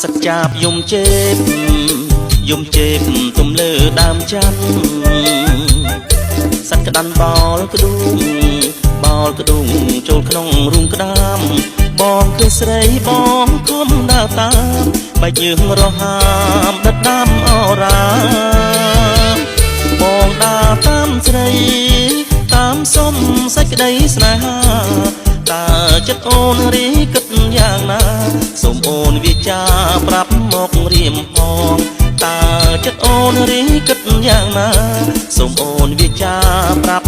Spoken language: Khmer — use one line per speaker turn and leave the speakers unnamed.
ចាប់យំជេបយំជេបទំលើដើមច័ន្ទសត្វក្តាន់បោលក្ដុងបោលក្ដុងចូលក្នុងរូងក្ដាមបងគឺស្រីបងខំដើរតាមបែកយើងរហាមដិតដាំអរាបងដើរតាមស្រី តាមសុំសេចក្តីស្នេហាតើចិត្តអូនរីគិត យ៉ាងណាសូមអូនវាចាប្រាប់មករៀមផងតើចិត្តអូនរីគិតយ៉ាងណាសូមអូនវាចាប្រាប់មករៀមផង